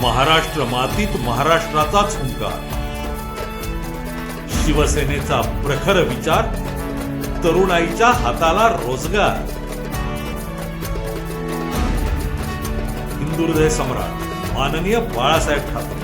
महाराष्ट्र मातीत महाराष्ट्राचाच हुंकार. शिवसेनेचा प्रखर विचार तरुणाईच्या हाताला रोजगार. हिंदुहृदय सम्राट माननीय बाळासाहेब ठाकरे.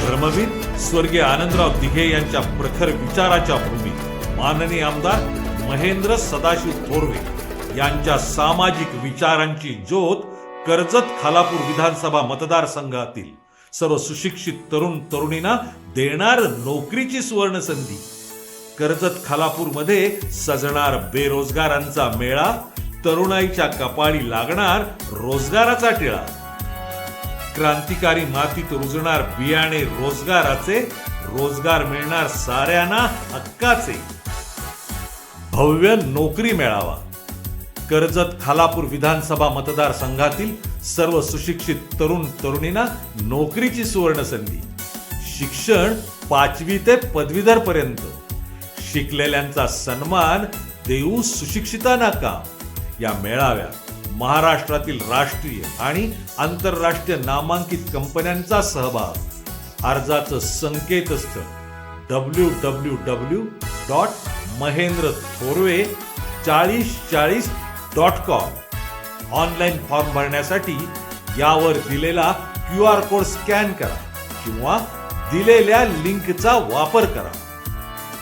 धर्मवीर स्वर्गीय आनंदराव दिघे यांच्या प्रखर विचाराच्या भूमीत माननीय आमदार महेंद्र सदाशिव थोरवे यांच्या सामाजिक विचारांची ज्योत कर्जत खालापूर विधानसभा मतदारसंघातील सर्व सुशिक्षित तरुण तरुणींना देणार नोकरीची सुवर्ण संधी कर्जत खालापूरमध्ये सजणार बेरोजगारांचा मेळा तरुणाईच्या कपाळी लागणार रोजगाराचा टिळा. क्रांतिकारी मातीत रुजणार बियाणे रोजगाराचे रोजगार मिळणार साऱ्यांना हक्काचे. भव्य नोकरी मेळावा. कर्जत खालापूर विधानसभा मतदारसंघातील सर्व सुशिक्षित तरुण तरुणींना नोकरीची सुवर्ण संधी शिक्षण पाचवी ते पदवीधर पर्यंत. शिकलेल्यांचा सन्मान देऊ सुशिक्षितांना काम. या मेळाव्यात महाराष्ट्रातील राष्ट्रीय आणि आंतरराष्ट्रीय नामांकित कंपन्यांचा सहभाग. अर्जाचं संकेतस्थळ W W W dot Mahendra Thorve चाळीस चाळीस डॉट कॉम. ऑनलाईन फॉर्म भरण्यासाठी यावर दिलेला क्यू आर कोड स्कॅन करा किंवा दिलेल्या लिंकचा वापर करा.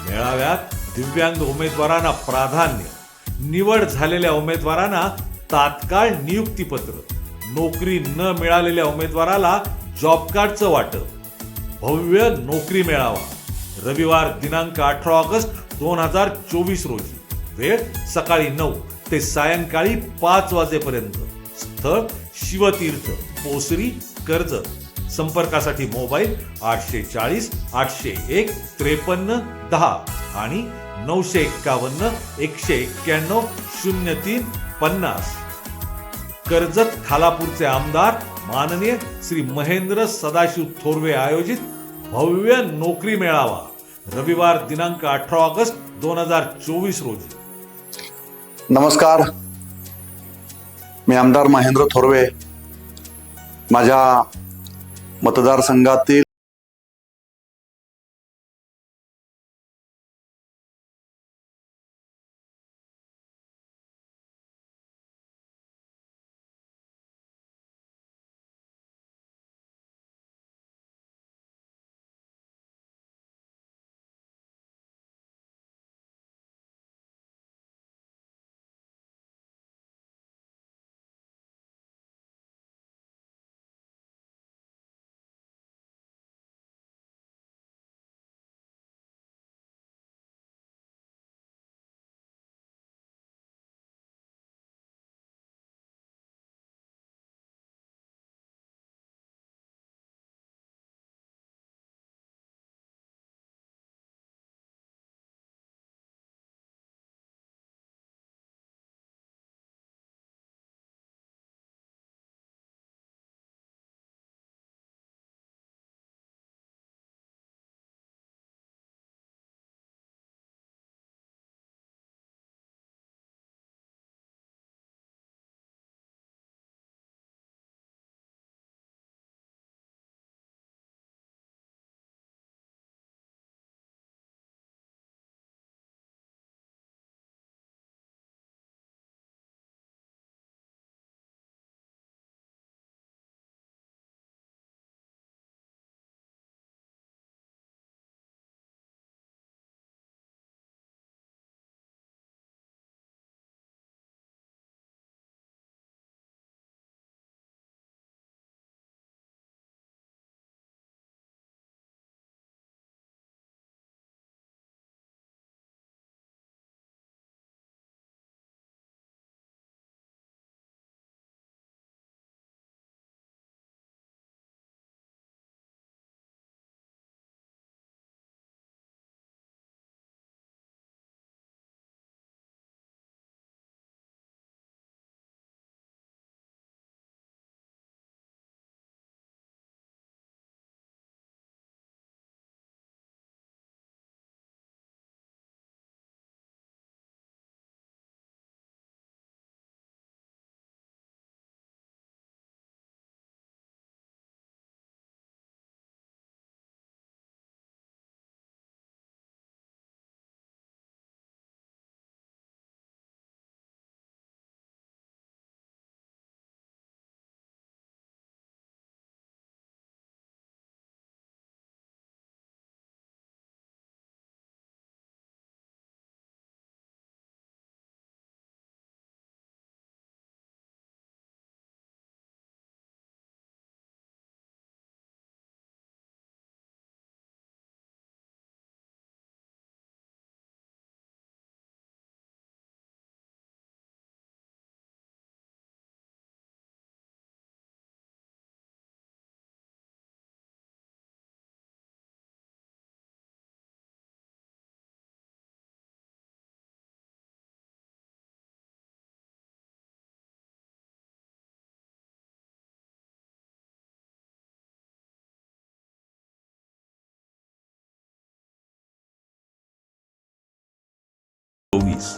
मेळाव्यात दिव्यांग उमेदवारांना प्राधान्य निवड झालेल्या उमेदवारांना तात्काळ नियुक्तीपत्र नोकरी न मिळालेल्या उमेदवाराला जॉब कार्डचं वाटप भव्य नोकरी मेळावा. रविवार दिनांक अठरा ऑगस्ट दोन हजार चोवीस रोजी वेळ सकाळी नऊ. ते सायंकाळी पाच वाजेपर्यंत. स्थळ शिवतीर्थ पोसरी कर्जत संपर्कासाठी मोबाईल आठशे चाळीस आठशे एक त्रेपन्न दहा आणि नऊशे एक्कावन्न एकशे एक्क्याण्णव शून्य तीन पन्नास. कर्जत खालापूरचे आमदार माननीय श्री महेंद्र सदाशिव थोरवे आयोजित भव्य नोकरी मेळावा रविवार दिनांक अठरा ऑगस्ट दोन हजार चोवीस रोजी. नमस्कार. मी आमदार महेंद्र थोरवे. माझ्या मतदारसंघातील चोवीस